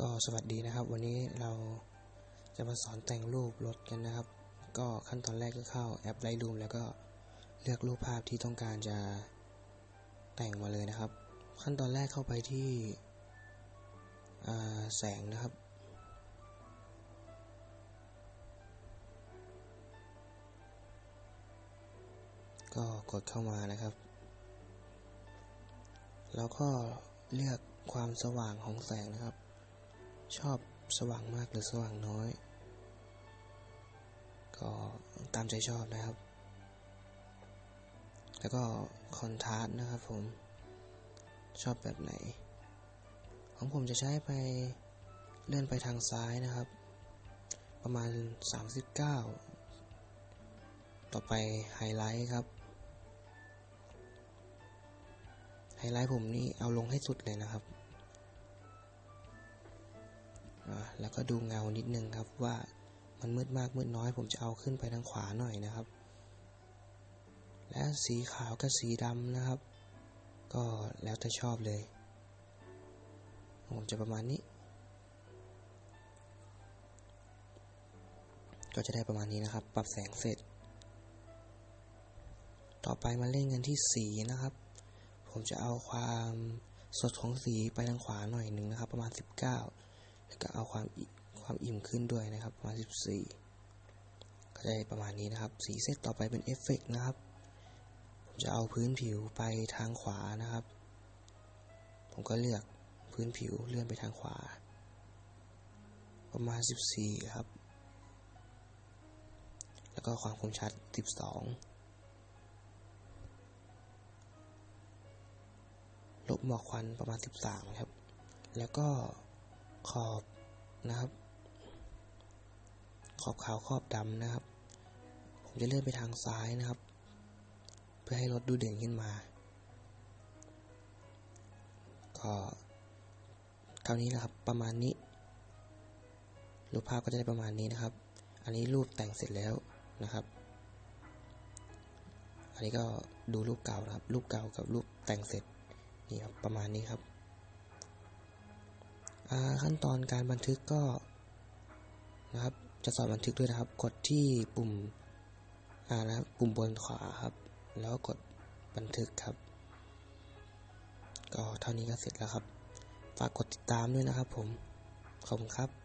ก็สวัสดีนะครับ วันนี้เราจะมาสอนแต่งรูปรถกันนะครับ ก็ขั้นตอนแรกก็เข้าแอป Lightroom แล้วก็เลือกรูปภาพที่ต้องการจะแต่งมาเลยนะครับ ขั้นตอนแรกเข้าไปที่แสงนะครับ ก็กดเข้ามานะครับ แล้วก็เลือกความสว่างของแสงนะครับ ชอบสว่างมากหรือสว่างน้อย ก็ตามใจชอบนะครับ แล้วก็คอนทราสต์นะครับผมชอบแบบไหน ของผมจะใช้ไปเลื่อนไปทางซ้ายนะครับ ประมาณ 39 ต่อไปไฮไลท์ครับ ไฮไลท์ผมนี่เอาลงให้สุดเลยนะครับ แล้วก็ดูเงานิดนึงครับว่ามันมืดมากมืดน้อย ผมจะเอาขึ้นไปทางขวาหน่อยนะครับ และสีขาวกับสีดำนะครับ ก็แล้วแต่ชอบเลย ผมจะประมาณนี้ ก็จะได้ประมาณนี้นะครับ ปรับแสงเสร็จ ต่อไปมาเล่นกันที่สีนะครับ ผมจะเอาความสดของสีไปทางขวาหน่อยหนึ่งนะครับ ประมาณ 19แล้ว ก็เอาความความอิ่มขึ้นด้วยนะครับประมาณ14 ก็จะได้ประมาณนี้นะครับ สีเซตต่อไปเป็นเอฟเฟกนะครับ ผมจะเอาพื้นผิวไปทางขวานะครับ ผมก็เลือกพื้นผิวเลื่อนไปทางขวา ประมาณ 14 ครับ แล้วก็ความคมชัด 12ลบหมอกควันประมาณ 13 ครับ แล้วก็ ขอบนะครับ ขอบขาวขอบดำนะครับ ผมจะเลื่อนไปทางซ้ายนะครับ เพื่อให้รถดูเด่นขึ้นมา ก็เท่านี้แหละครับประมาณนี้ รูปภาพก็จะได้ประมาณนี้นะครับ อันนี้รูปแต่งเสร็จแล้วนะครับ อันนี้ก็ดูรูปเก่านะครับ รูปเก่ากับรูปแต่งเสร็จนี่ครับประมาณนี้ครับ ขั้นตอนการบันทึกก็นะครับจะสอนบันทึกด้วยนะครับ กดที่ปุ่มอ่านะครับปุ่มบนขวาครับ แล้วกดบันทึกครับ ก็เท่านี้ก็เสร็จแล้วครับ ฝากกดติดตามด้วยนะครับผม ขอบคุณครับ